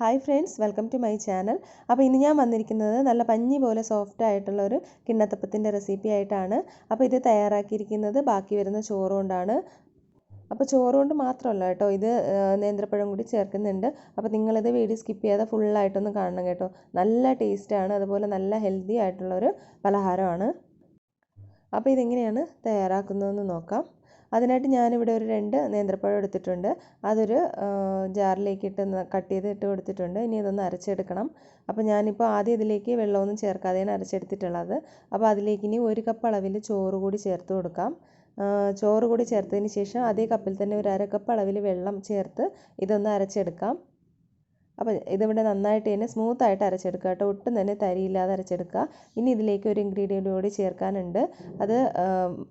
Hi friends welcome to my channel അപ്പോൾ ഇന്ന് ഞാൻ വന്നിരിക്കുന്നത് നല്ല പഞ്ഞി പോലെ സോഫ്റ്റ് ആയിട്ടുള്ള ഒരു കിണ്ണത്തപ്പത്തിന്റെ റെസിപ്പി ആയിട്ടാണ്. അപ്പോൾ ഇത് തയ്യാറാക്കിയിരിക്കുന്നത് ബാക്കി വരുന്ന ചോറ് കൊണ്ടാണ് അപ്പോൾ ചോറ് കൊണ്ട് മാത്രമല്ല കേട്ടോ ഇത് നേന്ത്രപ്പഴം കൂടി ചേർക്കുന്നുണ്ട്. അപ്പോൾ നിങ്ങളിത് വീഡിയോ സ്കിപ്പ് ചെയ്യാതെ ഫുള്ളായിട്ടൊന്ന് കാണണം കേട്ടോ. നല്ല ടേസ്റ്റാണ് അതുപോലെ നല്ല ഹെൽത്തി ആയിട്ടുള്ളൊരു പലഹാരമാണ്. അപ്പോൾ ഇതെങ്ങനെയാണ് തയ്യാറാക്കുന്നതെന്ന് നോക്കാം. അതിനായിട്ട് ഞാനിവിടെ ഒരു രണ്ട് നേന്ത്രപ്പഴം എടുത്തിട്ടുണ്ട്. അതൊരു ജാറിലേക്ക് ഇട്ട് കട്ട് ചെയ്ത് ഇട്ട് കൊടുത്തിട്ടുണ്ട്. ഇനി ഇതൊന്ന് അരച്ചെടുക്കണം. അപ്പോൾ ഞാനിപ്പോൾ ആദ്യം ഇതിലേക്ക് വെള്ളമൊന്നും ചേർക്കാതെയാണ് അരച്ചെടുത്തിട്ടുള്ളത്. അപ്പോൾ അതിലേക്ക് ഇനി ഒരു കപ്പ് അളവിൽ ചോറ് കൂടി ചേർത്ത് കൊടുക്കാം. ചോറ് കൂടി ചേർത്തതിന് ശേഷം അതേ കപ്പിൽ തന്നെ ഒരു അര കപ്പ് അളവിൽ വെള്ളം ചേർത്ത് ഇതൊന്ന് അരച്ചെടുക്കാം. അപ്പോൾ ഇതിവിടെ നന്നായിട്ട് തന്നെ സ്മൂത്തായിട്ട് അരച്ചെടുക്കുക കേട്ടോ. ഒട്ടും തന്നെ തരിയില്ലാതെ അരച്ചെടുക്കുക. ഇനി ഇതിലേക്ക് ഒരു ഇൻഗ്രീഡിയന്റ് കൂടി ചേർക്കാനുണ്ട്. അത്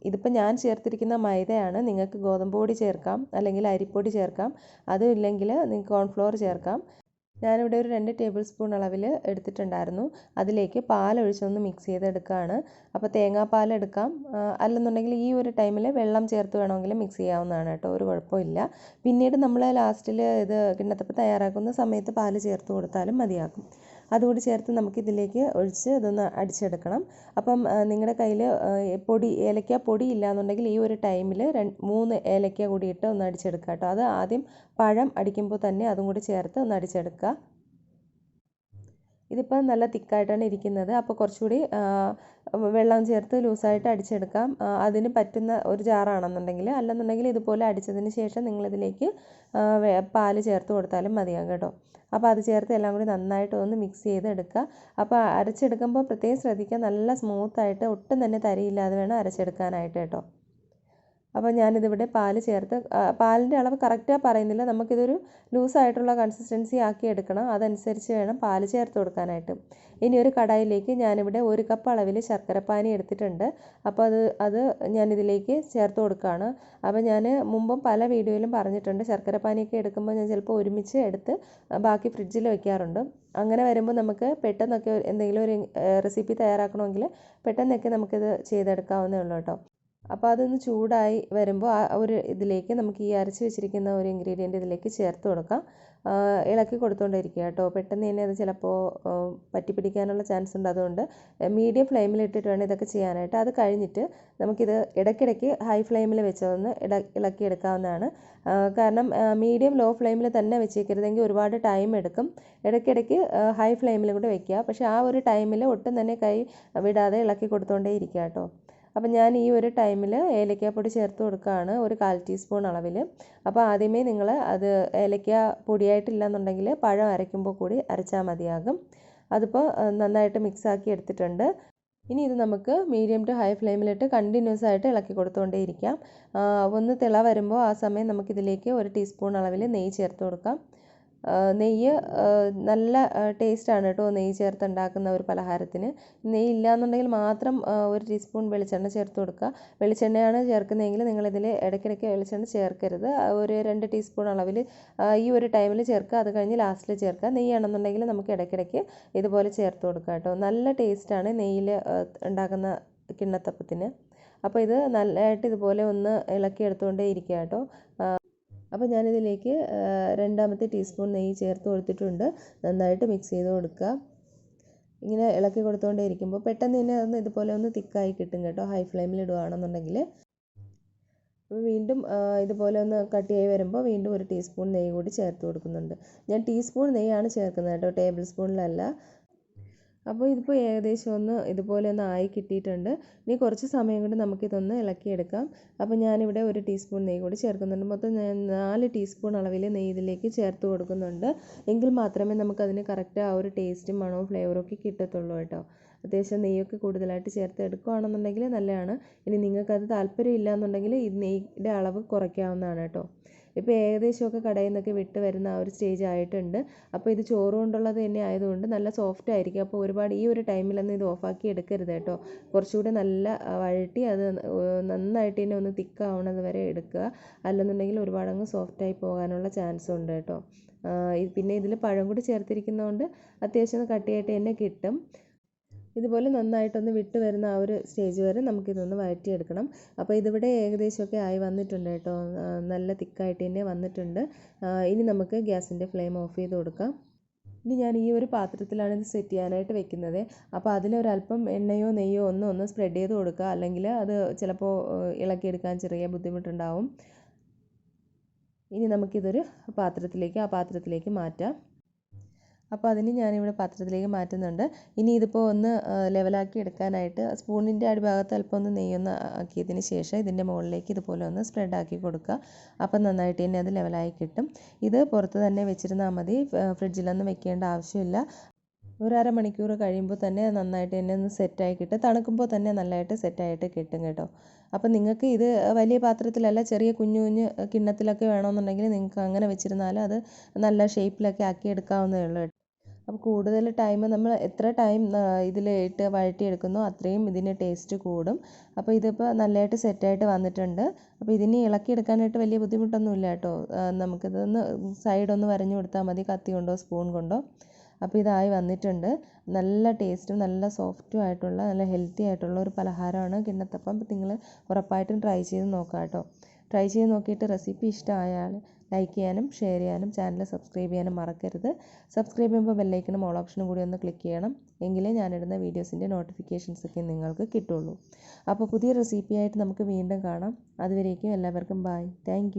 ഇതിപ്പോൾ ഞാൻ ചേർത്തിരിക്കുന്ന മൈദയാണ്. നിങ്ങൾക്ക് ഗോതമ്പ് പൊടി ചേർക്കാം അല്ലെങ്കിൽ അരിപ്പൊടി ചേർക്കാം. അതും ഇല്ലെങ്കിൽ നിങ്ങൾക്ക് കോൺഫ്ലോർ ചേർക്കാം. ഞാനിവിടെ ഒരു രണ്ട് ടേബിൾ സ്പൂൺ അളവിൽ എടുത്തിട്ടുണ്ടായിരുന്നു. അതിലേക്ക് പാലൊഴിച്ചൊന്ന് മിക്സ് ചെയ്തെടുക്കുകയാണ് അപ്പോൾ തേങ്ങാപ്പാൽ എടുക്കാം. അല്ലെന്നുണ്ടെങ്കിൽ ഈ ഒരു ടൈമിൽ വെള്ളം ചേർത്ത് വേണമെങ്കിൽ മിക്സ് ചെയ്യാവുന്നതാണ് കേട്ടോ. ഒരു കുഴപ്പമില്ല. പിന്നീട് നമ്മൾ ലാസ്റ്റിൽ ഇത് കിണ്ണത്തപ്പം തയ്യാറാക്കുന്ന സമയത്ത് പാൽ ചേർത്ത് കൊടുത്താലും മതിയാകും. അതുകൂടി ചേർത്ത് നമുക്കിതിലേക്ക് ഒഴിച്ച് ഇതൊന്ന് അടിച്ചെടുക്കണം. അപ്പം നിങ്ങളുടെ കയ്യിൽ പൊടി ഏലക്ക പൊടി ഇല്ലാന്നുണ്ടെങ്കിൽ ഈ ഒരു ടൈമിൽ മൂന്ന് ഏലക്ക കൂടി ഇട്ട് ഒന്ന് അടിച്ചെടുക്കുക കേട്ടോ അത് ആദ്യം പഴം അടിക്കുമ്പോൾ തന്നെ അതും കൂടി ചേർത്ത് ഒന്ന് അടിച്ചെടുക്കുക. ഇതിപ്പോൾ നല്ല തിക്കായിട്ടാണ് ഇരിക്കുന്നത്. അപ്പോൾ കുറച്ചുകൂടി വെള്ളം ചേർത്ത് ലൂസായിട്ട് അടിച്ചെടുക്കാം. അതിന് പറ്റുന്ന ഒരു ജാറാണെന്നുണ്ടെങ്കിൽ അല്ലെന്നുണ്ടെങ്കിൽ ഇതുപോലെ അടിച്ചതിന് ശേഷം നിങ്ങളിതിലേക്ക് പാൽ ചേർത്ത് കൊടുത്താലും മതിയാകും കേട്ടോ. അപ്പോൾ അത് ചേർത്ത് എല്ലാം കൂടി നന്നായിട്ട് ഒന്ന് മിക്സ് ചെയ്ത് എടുക്കുക അപ്പോൾ അരച്ചെടുക്കുമ്പോൾ പ്രത്യേകം ശ്രദ്ധിക്കുക. നല്ല സ്മൂത്തായിട്ട് ഒട്ടും തന്നെ തരിയില്ലാതെ വേണം അരച്ചെടുക്കാനായിട്ട് കേട്ടോ. അപ്പോൾ ഞാനിതിവിടെ പാൽ ചേർത്ത് പാലിന്റെ അളവ് കറക്റ്റായി പറയുന്നില്ല. നമുക്കിതൊരു ലൂസായിട്ടുള്ള കൺസിസ്റ്റൻസി ആക്കി എടുക്കണം. അതനുസരിച്ച് വേണം പാൽ ചേർത്ത് കൊടുക്കാനായിട്ട്. ഇനി ഒരു കടായിലേക്ക് ഞാനിവിടെ ഒരു കപ്പ് അളവിൽ ശർക്കരപ്പാനി എടുത്തിട്ടുണ്ട്. അപ്പോൾ അത് അത് ഞാനിതിലേക്ക് ചേർത്ത് കൊടുക്കുകയാണ് അപ്പോൾ ഞാൻ മുമ്പും പല വീഡിയോയിലും പറഞ്ഞിട്ടുണ്ട്. ശർക്കരപ്പാനിയൊക്കെ എടുക്കുമ്പോൾ ഞാൻ ചിലപ്പോൾ ഒരുമിച്ച് എടുത്ത് ബാക്കി ഫ്രിഡ്ജിൽ വെക്കാറുണ്ട്. അങ്ങനെ വരുമ്പോൾ നമുക്ക് പെട്ടെന്നൊക്കെ എന്തെങ്കിലും ഒരു റെസിപ്പി തയ്യാറാക്കണമെങ്കിൽ പെട്ടെന്നൊക്കെ നമുക്കിത് ചെയ്തെടുക്കാവുന്നേ ഉള്ളൂ കേട്ടോ. അപ്പോൾ അതൊന്ന് ചൂടായി വരുമ്പോൾ ആ ഒരു ഇതിലേക്ക് നമുക്ക് ഈ അരച്ച് വെച്ചിരിക്കുന്ന ഒരു ഇൻഗ്രീഡിയന്റ് ഇതിലേക്ക് ചേർത്ത് കൊടുക്കാം. ഇളക്കി കൊടുത്തുകൊണ്ടിരിക്കുക കേട്ടോ. പെട്ടെന്ന് തന്നെ അത് ചിലപ്പോൾ പറ്റിപ്പിടിക്കാനുള്ള ചാൻസ് ഉണ്ട്. അതുകൊണ്ട് മീഡിയം ഫ്ലെയിമിൽ ഇട്ടിട്ട് വേണം ഇതൊക്കെ ചെയ്യാനായിട്ട്. അത് കഴിഞ്ഞിട്ട് നമുക്കിത് ഇടയ്ക്കിടയ്ക്ക് ഹൈ ഫ്ലെയിമിൽ വെച്ചതൊന്ന് ഇട ഇളക്കിയെടുക്കാവുന്നതാണ് കാരണം മീഡിയം ലോ ഫ്ലെയിമിൽ തന്നെ വെച്ചേക്കരുതെങ്കിൽ ഒരുപാട് ടൈം എടുക്കും. ഇടയ്ക്കിടയ്ക്ക് ഹൈ ഫ്ലെയിമിൽ കൂടെ വെക്കുക. പക്ഷേ ആ ഒരു ടൈമിൽ ഒട്ടും തന്നെ കൈ വിടാതെ ഇളക്കി കൊടുത്തുകൊണ്ടേ ഇരിക്കുക കേട്ടോ. അപ്പം ഞാൻ ഈ ഒരു ടൈമിൽ ഏലക്കാപ്പൊടി ചേർത്ത് കൊടുക്കുകയാണ് ഒരു കാൽ ടീസ്പൂൺ അളവിൽ അപ്പോൾ ആദ്യമേ നിങ്ങൾ അത് ഏലക്ക പൊടിയായിട്ടില്ല എന്നുണ്ടെങ്കിൽ പഴം അരയ്ക്കുമ്പോൾ കൂടി അരച്ചാൽ മതിയാകും. അതിപ്പോൾ നന്നായിട്ട് മിക്സ് ആക്കി എടുത്തിട്ടുണ്ട്. ഇനി ഇത് നമുക്ക് മീഡിയം ടു ഹൈ ഫ്ലെയിമിലിട്ട് കണ്ടിന്യൂസ് ആയിട്ട് ഇളക്കി കൊടുത്തുകൊണ്ടേയിരിക്കാം ഒന്ന് തിള വരുമ്പോൾ ആ സമയം നമുക്കിതിലേക്ക് ഒരു ടീസ്പൂൺ അളവിൽ നെയ്യ് ചേർത്ത് കൊടുക്കാം. നെയ്യ് നല്ല ടേസ്റ്റാണ് കേട്ടോ നെയ്യ് ചേർത്ത് ഉണ്ടാക്കുന്ന ഒരു പലഹാരത്തിന്. നെയ്യ് ഇല്ലയെന്നുണ്ടെങ്കിൽ മാത്രം ഒരു ടീസ്പൂൺ വെളിച്ചെണ്ണ ചേർത്ത് കൊടുക്കുക. വെളിച്ചെണ്ണയാണ് ചേർക്കുന്നതെങ്കിൽ നിങ്ങളിതിൽ ഇടയ്ക്കിടയ്ക്ക് വെളിച്ചെണ്ണ ചേർക്കരുത്. ഒരു രണ്ട് ടീസ്പൂൺ അളവിൽ ഈ ഒരു ടൈമിൽ ചേർക്കുക. അത് കഴിഞ്ഞ് ലാസ്റ്റിൽ ചേർക്കുക. നെയ്യാണെന്നുണ്ടെങ്കിൽ നമുക്ക് ഇടയ്ക്കിടയ്ക്ക് ഇതുപോലെ ചേർത്ത് കൊടുക്കുക കേട്ടോ നല്ല ടേസ്റ്റാണ് നെയ്യിൽ ഉണ്ടാക്കുന്ന കിണ്ണത്തപ്പത്തിന്. അപ്പോൾ ഇത് നല്ലതായിട്ട് ഇതുപോലെ ഒന്ന് ഇളക്കി എടുത്തുകൊണ്ടേ ഇരിക്കുക കേട്ടോ അപ്പോൾ ഞാനിതിലേക്ക് രണ്ടാമത്തെ ടീസ്പൂൺ നെയ്യ് ചേർത്ത് കൊടുത്തിട്ടുണ്ട്. നന്നായിട്ട് മിക്സ് ചെയ്ത് കൊടുക്കുക. ഇങ്ങനെ ഇളക്കി കൊടുത്തുകൊണ്ടേ ഇരിക്കുമ്പോൾ പെട്ടെന്ന് തന്നെ അതൊന്ന് ഇതുപോലെ ഒന്ന് തിക്കായി കിട്ടും കേട്ടോ. ഹൈ ഫ്ലെയിമിൽ ഇടുകയാണെന്നുണ്ടെങ്കിൽ അപ്പോൾ വീണ്ടും ഇതുപോലെ ഒന്ന് കട്ടിയായി വരുമ്പോൾ വീണ്ടും ഒരു ടീസ്പൂൺ നെയ്യ് കൂടി ചേർത്ത് കൊടുക്കുന്നുണ്ട്. ഞാൻ ടീസ്പൂൺ നെയ്യാണ് ചേർക്കുന്നത് കേട്ടോ ടേബിൾ സ്പൂണിലല്ല. അപ്പോൾ ഇതിപ്പോൾ ഏകദേശം ഒന്ന് ഇതുപോലെ ഒന്ന് ആയി കിട്ടിയിട്ടുണ്ട്. ഇനി കുറച്ച് സമയം കൊണ്ട് നമുക്കിതൊന്ന് ഇളക്കിയെടുക്കാം. അപ്പോൾ ഞാനിവിടെ ഒരു ടീസ്പൂൺ നെയ്യ് കൂടി ചേർക്കുന്നുണ്ട്. മൊത്തം ഞാൻ നാല് ടീസ്പൂൺ അളവിൽ നെയ്യ് ഇതിലേക്ക് ചേർത്ത് കൊടുക്കുന്നുണ്ട്. എങ്കിൽ മാത്രമേ നമുക്കതിന് കറക്റ്റ് ആ ഒരു ടേസ്റ്റും മണവും ഫ്ലേവറും ഒക്കെ കിട്ടത്തുള്ളൂ കേട്ടോ. അത്യാവശ്യം നെയ്യൊക്കെ കൂടുതലായിട്ട് ചേർത്ത് എടുക്കുകയാണെന്നുണ്ടെങ്കിൽ നല്ലതാണ്. ഇനി നിങ്ങൾക്കത് താല്പര്യം ഇല്ല എന്നുണ്ടെങ്കിൽ ഈ നെയ്യുടെ അളവ് കുറയ്ക്കാവുന്നതാണ് കേട്ടോ. ഇപ്പോൾ ഏകദേശമൊക്കെ കടയിൽ നിന്നൊക്കെ വിട്ട് വരുന്ന ആ ഒരു സ്റ്റേജ് ആയിട്ടുണ്ട്. അപ്പോൾ ഇത് ചോറ് കൊണ്ടുള്ളത് തന്നെ ആയതുകൊണ്ട് നല്ല സോഫ്റ്റ് ആയിരിക്കും. അപ്പോൾ ഒരുപാട് ഈ ഒരു ടൈമിലൊന്നും ഇത് ഓഫാക്കി എടുക്കരുത് കേട്ടോ. കുറച്ചുകൂടി നല്ല വഴട്ടി അത് നന്നായിട്ട് തന്നെ ഒന്ന് തിക്കാവണത് വരെ എടുക്കുക. അല്ലെന്നുണ്ടെങ്കിൽ ഒരുപാടങ്ങ് സോഫ്റ്റായി പോകാനുള്ള ചാൻസ് ഉണ്ട് കേട്ടോ. പിന്നെ ഇതിൽ പഴം കൂടി ചേർത്തിരിക്കുന്നതുകൊണ്ട് അത്യാവശ്യം കട്ടിയായിട്ട് തന്നെ കിട്ടും. ഇതുപോലെ നന്നായിട്ടൊന്ന് വിട്ട് വരുന്ന ആ ഒരു സ്റ്റേജ് വരെ നമുക്കിതൊന്ന് വഴറ്റിയെടുക്കണം. അപ്പോൾ ഇതിവിടെ ഏകദേശമൊക്കെ ആയി വന്നിട്ടുണ്ട് കേട്ടോ. നല്ല തിക്കായിട്ട് തന്നെ വന്നിട്ടുണ്ട്. ഇനി നമുക്ക് ഗ്യാസിന്റെ ഫ്ലെയിം ഓഫ് ചെയ്ത് കൊടുക്കാം. ഇനി ഞാൻ ഈ ഒരു പാത്രത്തിലാണ് ഇത് സെറ്റ് ചെയ്യാനായിട്ട് വെക്കുന്നത്. അപ്പോൾ അതിലൊരല്പം എണ്ണയോ നെയ്യോ ഒന്നും ഒന്ന് സ്പ്രെഡ് ചെയ്ത് കൊടുക്കുക. അല്ലെങ്കിൽ അത് ചിലപ്പോൾ ഇളക്കിയെടുക്കാൻ ചെറിയ ബുദ്ധിമുട്ടുണ്ടാവും. ഇനി നമുക്കിതൊരു പാത്രത്തിലേക്ക് ആ പാത്രത്തിലേക്ക് മാറ്റാം. അപ്പോൾ അതിന് ഞാനിവിടെ പാത്രത്തിലേക്ക് മാറ്റുന്നുണ്ട്. ഇനി ഇതിപ്പോൾ ഒന്ന് ലെവലാക്കി എടുക്കാനായിട്ട് സ്പൂണിന്റെ അടിഭാഗത്ത് അല്പം ഒന്ന് നെയ്യൊന്ന് ആക്കിയതിന് ശേഷം ഇതിന്റെ മുകളിലേക്ക് ഇതുപോലെ ഒന്ന് സ്പ്രെഡ് ആക്കി കൊടുക്കുക. അപ്പം നന്നായിട്ട് തന്നെ അത് ലെവലായി കിട്ടും. ഇത് പുറത്ത് തന്നെ വെച്ചിരുന്നാൽ മതി. ഫ്രിഡ്ജിലൊന്നും വെക്കേണ്ട ആവശ്യമില്ല. ഒരു അരമണിക്കൂർ കഴിയുമ്പോൾ തന്നെ നന്നായിട്ട് തന്നെ ഒന്ന് സെറ്റായി കിട്ടും. തണുക്കുമ്പോൾ തന്നെ നല്ലതായിട്ട് സെറ്റായിട്ട് കിട്ടും കേട്ടോ. അപ്പം നിങ്ങൾക്ക് ഇത് വലിയ പാത്രത്തിലല്ല ചെറിയ കുഞ്ഞു കുഞ്ഞു കിണ്ണത്തിലൊക്കെ വേണമെന്നുണ്ടെങ്കിൽ നിങ്ങൾക്ക് അങ്ങനെ വെച്ചിരുന്നാൽ അത് നല്ല ഷേപ്പിലൊക്കെ ആക്കി എടുക്കാവുന്നതേ ഉള്ളൂ അപ്പോൾ കൂടുതൽ ടൈം നമ്മൾ എത്ര ടൈം ഇതിൽ ഇട്ട് വഴറ്റിയെടുക്കുന്നോ അത്രയും ഇതിന് ടേസ്റ്റ് കൂടും. അപ്പോൾ ഇതിപ്പോൾ നല്ലതായിട്ട് സെറ്റായിട്ട് വന്നിട്ടുണ്ട്. അപ്പോൾ ഇതിന് ഇളക്കിയെടുക്കാനായിട്ട് വലിയ ബുദ്ധിമുട്ടൊന്നുമില്ല കേട്ടോ. നമുക്കിതൊന്ന് സൈഡൊന്ന് വരഞ്ഞു കൊടുത്താൽ മതി. കത്തി കൊണ്ടോ സ്പൂൺ കൊണ്ടോ. അപ്പോൾ ഇതായി വന്നിട്ടുണ്ട്. നല്ല ടേസ്റ്റും നല്ല സോഫ്റ്റും ആയിട്ടുള്ള നല്ല ഹെൽത്തി ആയിട്ടുള്ള ഒരു പലഹാരമാണ് കിണ്ണത്തപ്പം. നിങ്ങൾ ഉറപ്പായിട്ടും ട്രൈ ചെയ്ത് നോക്കാം കേട്ടോ. ട്രൈ ചെയ്ത് നോക്കിയിട്ട് റെസിപ്പി ഇഷ്ടമായാൽ ലൈക്ക് ചെയ്യാനും ഷെയർ ചെയ്യാനും ചാനൽ സബ്സ്ക്രൈബ് ചെയ്യാനും മറക്കരുത്. സബ്സ്ക്രൈബ് ചെയ്യുമ്പോൾ ബെല്ലൈക്കണം ഓൾ ഓപ്ഷനും കൂടി ഒന്ന് ക്ലിക്ക് ചെയ്യണം. എങ്കിലേ ഞാനിടുന്ന വീഡിയോസിന്റെ നോട്ടിഫിക്കേഷൻസ് ഒക്കെ നിങ്ങൾക്ക് കിട്ടുള്ളൂ. അപ്പോൾ പുതിയ റെസിപ്പിയായിട്ട് നമുക്ക് വീണ്ടും കാണാം. അതുവരേക്കും എല്ലാവർക്കും ബായ് താങ്ക്